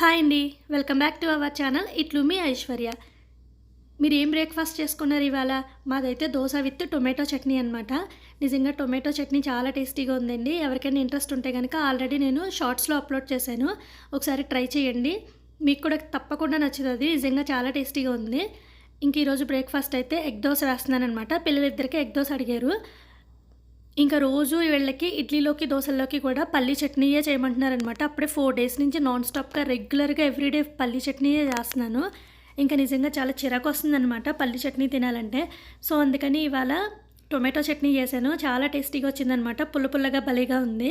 Hi అండి. Welcome back to our channel. ఇట్లు మీ ఐశ్వర్య. మీరు ఏం బ్రేక్ఫాస్ట్ చేసుకున్నారు ఇవాళ? మాదైతే దోశ విత్ టొమాటో చట్నీ అనమాట నిజంగా టొమాటో చట్నీ చాలా టేస్టీగా ఉందండి. ఎవరికైనా ఇంట్రెస్ట్ ఉంటే కనుక ఆల్రెడీ నేను షార్ట్స్లో అప్లోడ్ చేశాను. ఒకసారి ట్రై చేయండి. మీకు కూడా తప్పకుండా నచ్చుతుంది. నిజంగా చాలా టేస్టీగా ఉంది. ఇంక ఈరోజు బ్రేక్ఫాస్ట్ అయితే ఎగ్ దోశ వేస్తున్నాను అనమాట పిల్లలిద్దరికీ ఎగ్ దోశ అడిగారు. ఇంకా రోజు వీళ్ళకి ఇడ్లీలోకి దోశల్లోకి కూడా పల్లి చట్నీయే చేయమంటున్నారనమాట అప్పుడే ఫోర్ డేస్ నుంచి నాన్ స్టాప్గా రెగ్యులర్గా ఎవ్రీడే పల్లి చట్నీయే చేస్తున్నాను. ఇంకా నిజంగా చాలా చిరాకు వస్తుందన్నమాట పల్లి చట్నీ తినాలంటే. సో అందుకని ఇవాళ టొమాటో చట్నీ చేశాను. చాలా టేస్టీగా వచ్చిందనమాట పుల్ల పుల్లగా భలేగా ఉంది.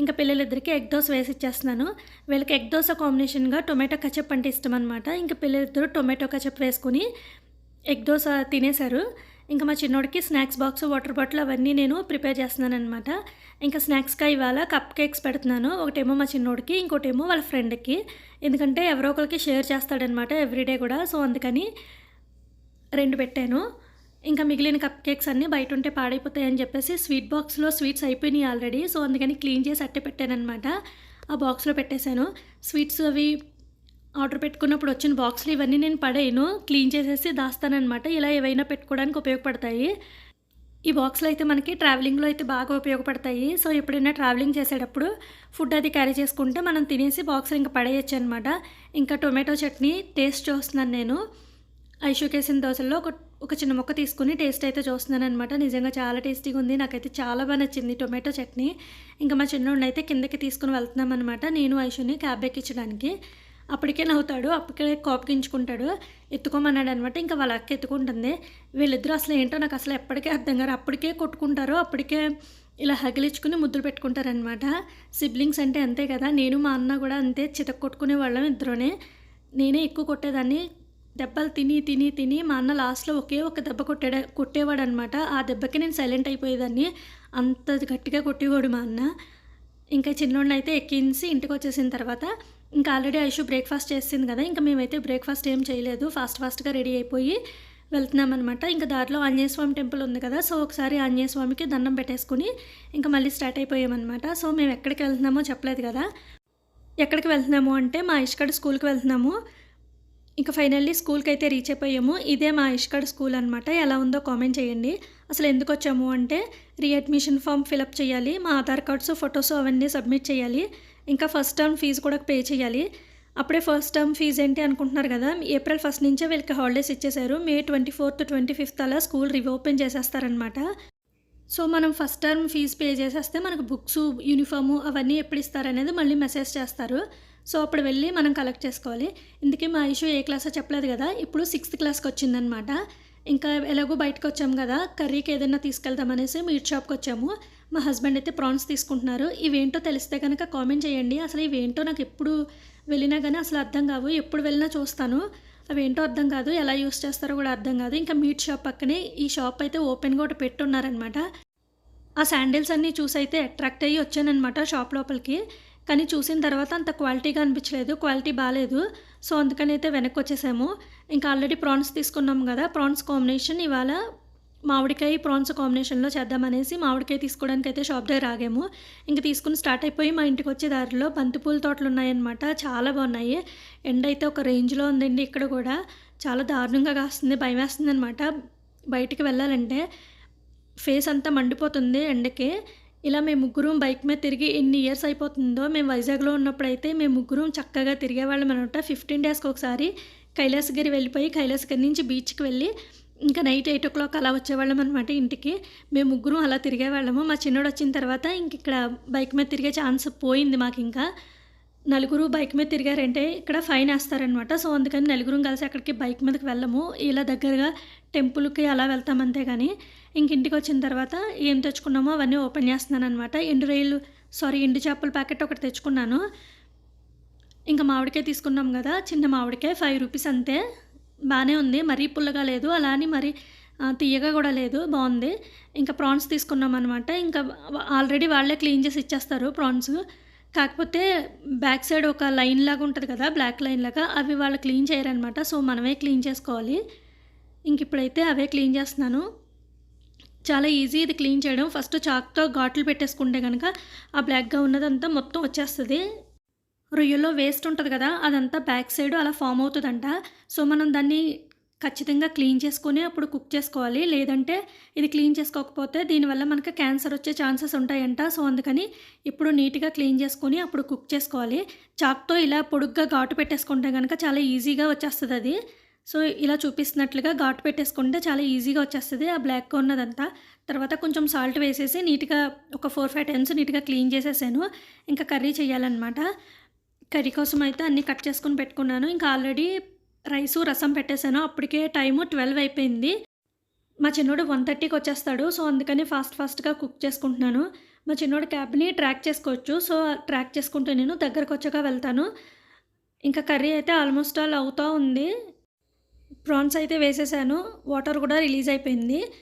ఇంకా పిల్లలిద్దరికి ఎగ్ దోశ వేసి ఇచ్చేస్తున్నాను. వీళ్ళకి ఎగ్ దోశ కాంబినేషన్గా టొమాటో కచప్ అంటే ఇష్టం అనమాట ఇంకా పిల్లలిద్దరూ టొమాటో కచప్ వేసుకుని ఎగ్ దోశ తినేశారు. ఇంకా మా చిన్నోడికి స్నాక్స్ బాక్స్ వాటర్ బాటిల్ అవన్నీ నేను ప్రిపేర్ చేస్తున్నాను అనమాట ఇంకా స్నాక్స్గా ఇవాళ కప్ కేక్స్ పెడుతున్నాను. ఒకటేమో మా చిన్నోడికి ఇంకోటేమో వాళ్ళ ఫ్రెండ్కి. ఎందుకంటే ఎవరో ఒకరికి షేర్ చేస్తాడనమాట ఎవ్రీడే కూడా. సో అందుకని రెండు పెట్టాను. ఇంకా మిగిలిన కప్ కేక్స్ అన్నీ బయట ఉంటే పాడైపోతాయని చెప్పేసి స్వీట్ బాక్స్లో స్వీట్స్ అయిపోయినాయి ఆల్రెడీ. సో అందుకని క్లీన్ చేసి అట్టే పెట్టానమాట ఆ బాక్స్లో పెట్టేశాను. స్వీట్స్ అవి ఆర్డర్ పెట్టుకున్నప్పుడు వచ్చిన బాక్స్లు ఇవన్నీ నేను పడేయను క్లీన్ చేసేసి దాస్తానమాట ఇలా ఏవైనా పెట్టుకోవడానికి ఉపయోగపడతాయి. ఈ బాక్స్లు అయితే మనకి ట్రావెలింగ్లో అయితే బాగా ఉపయోగపడతాయి. సో ఎప్పుడైనా ట్రావెలింగ్ చేసేటప్పుడు ఫుడ్ అది క్యారీ చేసుకుంటే మనం తినేసి బాక్స్ ఇంకా పడేయచ్చు అనమాట ఇంకా టొమాటో చట్నీ టేస్ట్ చూస్తున్నాను నేను. ఐషుకేసిన దోశల్లో ఒక ఒక చిన్న మొక్క తీసుకుని టేస్ట్ అయితే చూస్తున్నాను అనమాట నిజంగా చాలా టేస్టీగా ఉంది. నాకైతే చాలా బాగా నచ్చింది టొమాటో చట్నీ. ఇంకా మా చిన్నోడిని అయితే కిందకి తీసుకుని వెళ్తున్నాం అనమాట నేను ఐషుని క్యాబ్ ఎక్కించడానికి. అప్పటికే నవ్వుతాడు అప్పటికే కోపగించుకుంటాడు. ఎత్తుకోమన్నాడు అనమాట ఇంకా వాళ్ళ అక్క ఎత్తుకుంటుంది. వీళ్ళిద్దరూ అసలు ఏంటో నాకు అసలు ఎప్పటికే అర్థం కాదు అప్పటికే కొట్టుకుంటారు అప్పటికే ఇలా హగిలించుకుని ముద్దులు పెట్టుకుంటారనమాట. సిబ్లింగ్స్ అంటే అంతే కదా. నేను మా అన్న కూడా అంతే చితక కొట్టుకునే వాళ్ళం ఇద్దరునే. నేనే ఎక్కువ కొట్టేదాన్ని. దెబ్బలు తిని తిని తిని మా అన్న లాస్ట్లో ఒకే ఒక దెబ్బ కొట్టాడు కొట్టేవాడు అనమాట ఆ దెబ్బకి నేను సైలెంట్ అయిపోయేదాన్ని. అంత గట్టిగా కొట్టేవాడు మా అన్న. ఇంకా చిన్నోడిని అయితే ఎక్కించి ఇంటికి వచ్చేసిన తర్వాత ఇంకా ఆల్రెడీ ఐషు బ్రేక్ఫాస్ట్ చేసింది కదా ఇంకా మేమైతే బ్రేక్ఫాస్ట్ ఏం చేయలేదు. ఫాస్ట్ ఫాస్ట్గా రెడీ అయిపోయి వెళ్తున్నాం అనమాట ఇంకా దారిలో ఆంజనేయస్వామి టెంపుల్ ఉంది కదా సో ఒకసారి ఆంజనేయ స్వామికి దండం పెట్టేసుకుని ఇంకా మళ్ళీ స్టార్ట్ అయిపోయామన్నమాట సో మేము ఎక్కడికి వెళ్తున్నామో చెప్పలేదు కదా. ఎక్కడికి వెళ్తున్నాము అంటే మా ఇష్కడ్ స్కూల్కి వెళ్తున్నాము. ఇంకా ఫైనల్లీ స్కూల్కి అయితే రీచ్ అయిపోయాము. ఇదే మా ఇష్కడ్ స్కూల్ అనమాట ఎలా ఉందో కామెంట్ చేయండి. అసలు ఎందుకు వచ్చాము అంటే రీఅడ్మిషన్ ఫామ్ ఫిలప్ చేయాలి మా ఆధార్ కార్డ్స్ ఫొటోస్ అవన్నీ సబ్మిట్ చేయాలి. ఇంకా ఫస్ట్ టర్మ్ ఫీజు కూడా పే చేయాలి. అప్పుడే ఫస్ట్ టర్మ్ ఫీజు ఏంటి అనుకుంటున్నారు కదా ఏప్రిల్ ఫస్ట్ నుంచే వీళ్ళకి హాలిడేస్ ఇచ్చేశారు. May twenty fourth twenty fifth అలా స్కూల్ రీఓపెన్ చేసేస్తారనమాట సో మనం ఫస్ట్ టర్మ్ ఫీజు పే చేసేస్తే మనకు బుక్స్ యూనిఫాము అవన్నీ ఎప్పుడు ఇస్తారనేది మళ్ళీ మెసేజ్ చేస్తారు. సో అప్పుడు వెళ్ళి మనం కలెక్ట్ చేసుకోవాలి. ఇందుకే మా ఇష్యూ ఏ క్లాసో చెప్పలేదు కదా ఇప్పుడు సిక్స్త్ క్లాస్కి వచ్చిందనమాట ఇంకా ఎలాగో బయటకు వచ్చాము కదా కర్రీకి ఏదైనా తీసుకెళ్దామనేసి మీట్ షాప్కి వచ్చాము మా హస్బెండ్ అయితే ప్రాన్స్ తీసుకుంటున్నారు. ఇవేంటో తెలిస్తే కనుక కామెంట్ చేయండి. అసలు ఇవేంటో నాకు ఎప్పుడు వెళ్ళినా కానీ అసలు అర్థం కావు. ఎప్పుడు వెళ్ళినా చూస్తాను. అవేంటో అర్థం కాదు. ఎలా యూస్ చేస్తారో కూడా అర్థం కాదు. ఇంకా మీట్ షాప్ పక్కనే ఈ షాప్ అయితే ఓపెన్గా ఒకటి పెట్టున్నారనమాట. ఆ శాండిల్స్ అన్నీ చూసి అయితే అట్రాక్ట్ అయ్యి వచ్చానమాట షాప్ లోపలికి. కానీ చూసిన తర్వాత అంత క్వాలిటీగా అనిపించలేదు. క్వాలిటీ బాగాలేదు సో అందుకని అయితే వెనక్కి వచ్చేసాము. ఇంకా ఆల్రెడీ ప్రాన్స్ తీసుకున్నాం కదా. ప్రాన్స్ కాంబినేషన్ ఇవాళ మామిడికాయ ప్రాన్స్ కాంబినేషన్లో చేద్దామనేసి మామిడికాయ తీసుకోవడానికి అయితే షాప్ దగ్గర ఆగాము. ఇంకా తీసుకుని స్టార్ట్ అయిపోయి మా ఇంటికి వచ్చే దారిలో బంతిపూల తోటలు ఉన్నాయన్నమాట చాలా బాగున్నాయి. ఎండ అయితే ఒక రేంజ్లో ఉందండి ఇక్కడ కూడా. చాలా దారుణంగా కాస్తుంది భయం వేస్తుంది అనమాట బయటికి వెళ్ళాలంటే ఫేస్ అంతా మండిపోతుంది ఎండకి. ఇలా మేము ముగ్గురం బైక్ మీద తిరిగి ఎన్ని ఇయర్స్ అయిపోతుందో మేము వైజాగ్లో ఉన్నప్పుడు అయితే మేము ముగ్గురం చక్కగా తిరిగేవాళ్ళం అనమాట. ఫిఫ్టీన్ డేస్కి ఒకసారి కైలాసగిరి వెళ్ళిపోయి కైలాసగిరి నుంచి బీచ్కి వెళ్ళి ఇంకా నైట్ ఎయిట్ ఓ క్లాక్ అలా వచ్చేవాళ్ళం అనమాట ఇంటికి. మేము ముగ్గురం అలా తిరిగేవాళ్ళము. మా చిన్నోడు వచ్చిన తర్వాత ఇంక ఇక్కడ బైక్ మీద తిరిగే ఛాన్స్ పోయింది మాకు ఇంకా. నలుగురు బైక్ మీద తిరిగారంటే ఇక్కడ ఫైన్ వేస్తారనమాట సో అందుకని నలుగురం కలిసి అక్కడికి బైక్ మీదకి వెళ్ళము. ఇలా దగ్గరగా టెంపుల్కి అలా వెళ్తాం అంతే కానీ ఇంక ఇంటికి వచ్చిన తర్వాత ఏం తెచ్చుకున్నామో అవన్నీ ఓపెన్ చేస్తున్నాను అనమాట ఎండు రొయ్యలు సారీ ఎండు చేపల ప్యాకెట్ ఒకటి తెచ్చుకున్నాను. ఇంకా మామిడికాయ తీసుకున్నాం కదా చిన్న మామిడికాయ ఫైవ్ రూపీస్ అంతే. బాగానే ఉంది. మరీ పుల్లగా లేదు. అలా అని మరీ తీయగా కూడా లేదు. బాగుంది. ఇంకా ప్రాన్స్ తీసుకున్నాం అనమాట ఇంకా ఆల్రెడీ వాళ్ళే క్లీన్ చేసి ఇచ్చేస్తారు ప్రాన్స్. కాకపోతే బ్యాక్ సైడ్ ఒక లైన్ లాగా ఉంటుంది కదా బ్లాక్ లైన్ లాగా అవి వాళ్ళు క్లీన్ చేయరనమాట. సో మనమే క్లీన్ చేసుకోవాలి. ఇంక ఇప్పుడైతే అవే క్లీన్ చేస్తున్నాను. చాలా ఈజీ ఇది క్లీన్ చేయడం. ఫస్ట్ చాక్తో ఘాట్లు పెట్టేసుకుంటే కనుక ఆ బ్లాక్గా ఉన్నదంతా మొత్తం వచ్చేస్తుంది. రొయ్యల్లో వేస్ట్ ఉంటుంది కదా అదంతా బ్యాక్ సైడ్ అలా ఫామ్ అవుతుందంట. సో మనం దాన్ని ఖచ్చితంగా క్లీన్ చేసుకొని అప్పుడు కుక్ చేసుకోవాలి. లేదంటే ఇది క్లీన్ చేసుకోకపోతే దీనివల్ల మనకి క్యాన్సర్ వచ్చే ఛాన్సెస్ ఉంటాయంట. సో అందుకని ఇప్పుడు నీట్గా క్లీన్ చేసుకొని అప్పుడు కుక్ చేసుకోవాలి. చాక్తో ఇలా పొడుగ్గా ఘాటు పెట్టేసుకుంటే కనుక చాలా ఈజీగా వచ్చేస్తుంది అది. సో ఇలా చూపిస్తున్నట్లుగా ఘాటు పెట్టేసుకుంటే చాలా ఈజీగా వచ్చేస్తుంది. ఆ బ్లాక్గా ఉన్నదంతా. తర్వాత కొంచెం సాల్ట్ వేసేసి నీట్గా ఒక ఫోర్ ఫైవ్ టైమ్స్ నీట్గా క్లీన్ చేసేసాను. ఇంకా కర్రీ చేయాలన్నమాట. కర్రీ కోసం అయితే అన్నీ కట్ చేసుకొని పెట్టుకున్నాను. ఇంకా ఆల్రెడీ రైసు రసం పెట్టేశాను. అప్పటికే టైము ట్వెల్వ్ అయిపోయింది. మా చిన్నోడు వన్ థర్టీకి వచ్చేస్తాడు. సో అందుకని ఫాస్ట్ ఫాస్ట్గా కుక్ చేసుకుంటున్నాను. మా చిన్నోడు క్యాబ్ని ట్రాక్ చేసుకోవచ్చు. సో ట్రాక్ చేసుకుంటూ నేను దగ్గరకు వచ్చాక వెళ్తాను. ఇంకా కర్రీ అయితే ఆల్మోస్ట్ ఆల్ అవుతూ ఉంది. ప్రాన్స్ అయితే వేసేసాను. వాటర్ కూడా రిలీజ్ అయిపోయింది.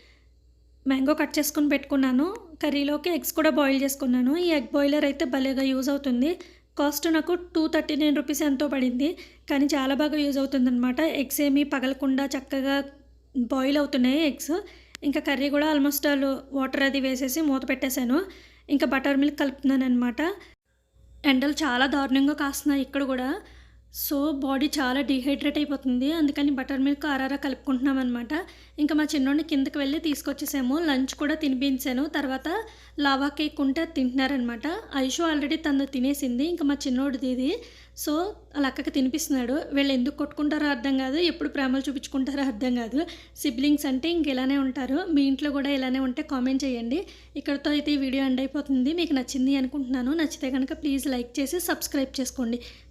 మ్యాంగో కట్ చేసుకుని పెట్టుకున్నాను. కర్రీలోకి ఎగ్స్ కూడా బాయిల్ చేసుకున్నాను. ఈ ఎగ్ బాయిలర్ అయితే భలేగా యూజ్ అవుతుంది. కాస్ట్ నాకు టూ థర్టీ నైన్ రూపీస్ ఎంతో పడింది. కానీ చాలా బాగా యూజ్ అవుతుందన్నమాట. ఎగ్స్ ఏమీ పగలకుండా చక్కగా బాయిల్ అవుతున్నాయి ఎగ్స్. ఇంకా కర్రీ కూడా ఆల్మోస్ట్ ఆల్ వాటర్ అది వేసేసి మూత పెట్టేశాను. ఇంకా బటర్ మిల్క్ కలుపుతున్నాను అనమాట ఎండలు చాలా దారుణంగా కాస్తున్నాయి ఇక్కడ కూడా. సో బాడీ చాలా డిహైడ్రేట్ అయిపోతుంది. అందుకని బటర్ మిల్క్ ఆరారా కలుపుకుంటున్నాం అనమాట ఇంకా మా చిన్నోడిని కిందకి వెళ్ళి తీసుకొచ్చేసాము. లంచ్ కూడా తినిపించాను. తర్వాత లావా కేక్ ఉంటే అది తింటున్నారనమాట ఐషు ఆల్రెడీ తను తినేసింది. ఇంకా మా చిన్నోడిది ఇది. సో వాళ్ళ అక్కకి తినిపిస్తున్నాడు. వీళ్ళు ఎందుకు కొట్టుకుంటారో అర్థం కాదు. ఎప్పుడు ప్రేమలు చూపించుకుంటారో అర్థం కాదు. సిబ్లింగ్స్ అంటే ఇంక ఇలానే ఉంటారు. మీ ఇంట్లో కూడా ఇలానే ఉంటే కామెంట్ చేయండి. ఇక్కడతో అయితే ఈ వీడియో ఎండ్ అయిపోతుంది. మీకు నచ్చింది అనుకుంటున్నాను. నచ్చితే కనుక ప్లీజ్ లైక్ చేసి సబ్స్క్రైబ్ చేసుకోండి.